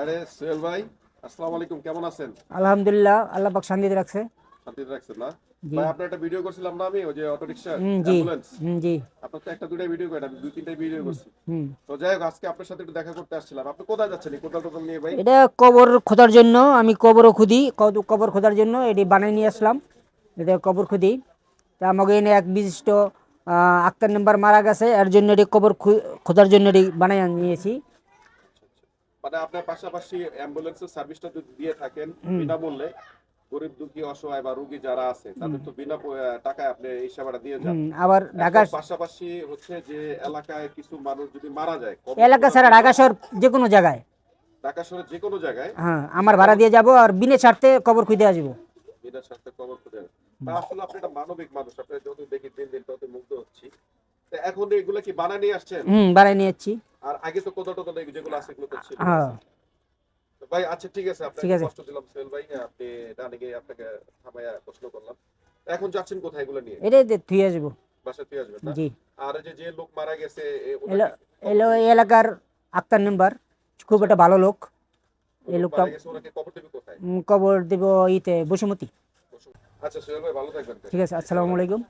আরে সোহেল ভাই আসসালামু আলাইকুম কেমন আছেন? আলহামদুলিল্লাহ আল্লাহ পাক শান্তিতে রাখছে। শান্তিতে রাখছেন না? ভাই আপনার একটা ভিডিও করছিলাম না আমি ওই যে অটো জি। অ্যাম্বুলেন্স জি। আপনার তো একটা দুটাই ভিডিও করেন আমি দুই তিনটা ভিডিও করছি। হুম। তো যাই হোক আজকে আপনার সাথে একটু দেখা করতে আসছিলাম। আপনি কোথায় যাচ্ছেন কোদাল টোদাল নিয়ে ভাই? এটা কবর খোদার জন্য আমি কবরও খুদি কবর খোদার জন্য এটি বানিয়ে নিয়ে আসলাম। এটা কবর খুদি তা আমাকে এনে এক বিশিষ্ট আক্তার নাম্বার মারা গেছে এর জন্য এটি কবর খোদার জন্য এটি বানিয়ে নিয়েছি মানে আপনার পাশাপাশি অ্যাম্বুলেন্সের সার্ভিসটা যদি দিয়ে থাকেন বিনামূল্যে গরিব দুঃখী অসহায় বা রোগী যারা আছে তাদের তো বিনা টাকায় আপনি এই সেবাটা দিয়ে যান। আবার ঢাকা এখন পাশাপাশি হচ্ছে যে এলাকায় কিছু মানুষ যদি মারা যায় এলাকা ছাড়া ঢাকা শহর যে কোনো জায়গায়। ঢাকা শহরে যে কোনো জায়গায়? হ্যাঁ আমার ভাড়া দিয়ে যাব আর বিনে ছাড়তে কবর খুঁজে আসব। বিনা স্বার্থে কবর খুঁজে তা আসলে আপনি একটা মানবিক মানুষ আপনি যত দেখি দিন দিন তত মুগ্ধ হচ্ছি। এখন এগুলো কি বানায় নিয়ে আসছেন? হুম বাড়াই নিয়ে আর আগে তো কত টত যেগুলো আছে এগুলো তো ছিল। হ্যাঁ। ভাই আচ্ছা ঠিক আছে আপনাকে কষ্ট দিলাম সোহেল ভাই আপনি ডানে গিয়ে আপনাকে প্রশ্ন করলাম। এখন যাচ্ছেন কোথায় এগুলো নিয়ে? দে- থুয়ে আসব। বাসা তুই আসবেন জি। আর যে যে লোক মারা গেছে এলো এলাকার আক্তার নাম্বার খুব একটা ভালো লোক। এই লোক লোকটা কবর দেবে কবর ইতে বসুমতি। আচ্ছা সোহেল ভাই ভালো থাকবেন। ঠিক আছে আসসালামু আলাইকুম।